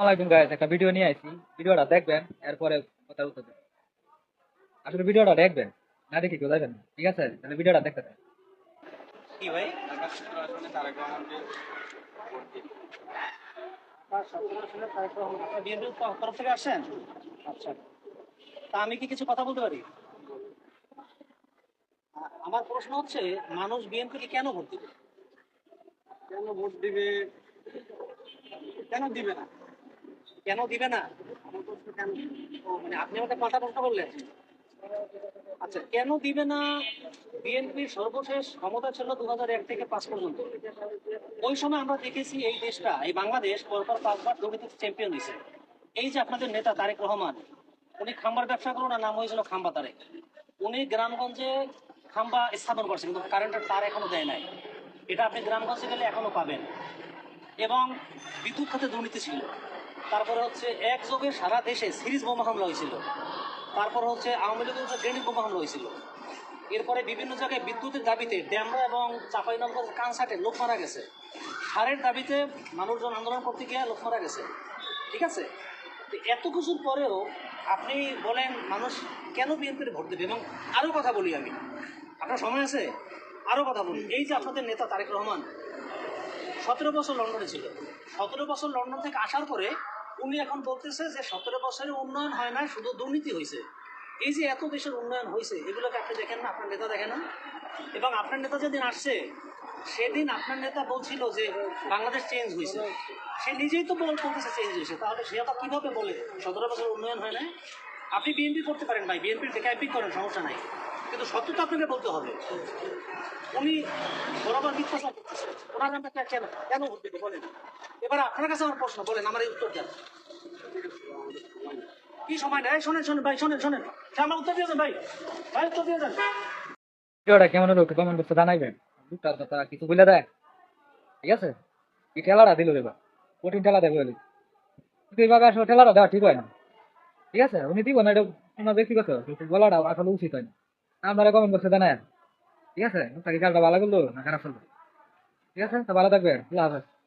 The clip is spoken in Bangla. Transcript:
আসসালামাইকুম গাইস একটা ভিডিও নিয়ে আইছি। ভিডিওটা দেখবেন এরপরে কথা উত্তর দেবেন আসলে ভিডিওটা দেখবেন না দেখি কেউ যাবেন না। ঠিক আছে? তাহলে ভিডিওটা দেখতে থাকেন। কি ভাই? তরফ থেকে আসছেন আচ্ছা। তা আমি কি কিছু কথা বলতে পারি? আমার প্রশ্ন হচ্ছে মানুষ বিএনপিকে কেন ভোট দিবে? কেন ভোট দিবে? কেন দিবে না? কেন দিবে না? মানে আপনি আমাকে পাল্টা প্রশ্ন করলেন। আচ্ছা কেন দিবে না বিএনপির সর্বশেষ ক্ষমতা ছিল দু এক থেকে পাঁচ পর্যন্ত? ওই সময় আমরা দেখেছি এই দেশটা, এই বাংলাদেশ পরপর পাঁচবার দুর্নীতিতে চ্যাম্পিয়ন হয়েছে। এই যে আপনাদের নেতা তারেক রহমান, উনি খাম্বার ব্যবসা করুন নাম হয়েছিল খাম্বা তারেক। উনি গ্রামগঞ্জে খাম্বা স্থাপন করছেন কিন্তু কারেন্টের তার এখনও দেয় নাই। এটা আপনি গ্রামগঞ্জে গেলে এখনও পাবেন। এবং বিদ্যুৎ খাতে দুর্নীতি ছিল। তারপরে হচ্ছে একযোগে সারা দেশে সিরিজ বোমা হামলা হয়েছিল। তারপর হচ্ছে আওয়ামী লীগের উপরে গ্রেনেড বোমা হামলা হয়েছিল। এরপরে বিভিন্ন জায়গায় বিদ্যুতের দাবিতে ড্যামরা এবং চাঁপাইনগর কানসাটে লোক মারা গেছে। সারের দাবিতে মানুষজন আন্দোলন করতে গিয়ে লোক মারা গেছে। ঠিক আছে? এত কিছুর পরেও আপনি বলেন মানুষ কেন বিএনপির ভোট দেবে? এবং আরও কথা বলি আমি। আপনার সময় আছে? আরও কথা বলি। এই যে আপনাদের নেতা তারেক রহমান, সতেরো বছর লন্ডনে ছিল। সতেরো বছর লন্ডন থেকে আসার পরে উনি এখন বলতেছে যে সতেরো বছরের উন্নয়ন হয় না শুধু দুর্নীতি হয়েছে এই যে এত দেশের উন্নয়ন হয়েছে এগুলোকে আপনি দেখেন না? আপনার নেতা দেখেন না? এবং আপনার নেতা যেদিন আসছে, সেদিন আপনার নেতা বলছিল যে বাংলাদেশ চেঞ্জ হয়েছে সে নিজেই তো বল বলতেছে চেঞ্জ হয়েছে তাহলে সে আবার কীভাবে বলে সতেরো বছর উন্নয়ন হয় না আপনি বিএনপি করতে পারেন ভাই বিএনপির থেকে ক্যাম্পিং করেন, সমস্যা নাই। কিন্তু সত্যতা আপনাকে বলতে হবে। উনি বরাবর মিথ্যাচার করতেছে ওনার নামটা কেন কেন দিতে বলেন। এবার আপনার কাছে আমার প্রশ্ন, বলেন, আমার এই উত্তর দেন। কি সময় নেই শোনেন শোনেন, ভাই, শোনেন শোনেন। আমার উত্তর দিয়ে যান ভাই। ভাই, উত্তর দিয়ে যান ভিডিওটা কেমন হলো একটু কমেন্ট বক্সে জানাইবেন? দুটার কথা কিছু বলে দেয়। ঠিক আছে? কি ঠেলাটা দিল এবার। কঠিন ঠেলা দেবে বলে। ঠেলাটা দেওয়া ঠিক হয় না। ঠিক আছে? উনি দিব না, এটা ওনার ব্যক্তিগত বলাটা আসলে উচিত হয় না। আপনারা কমেন্ট বক্সে জানায় ঠিক আছে? তাকে কালটা ভালো করল, না খারাপ করল। ঠিক আছে? তো ভালো থাকবেন। আল্লাহ হাফেজ।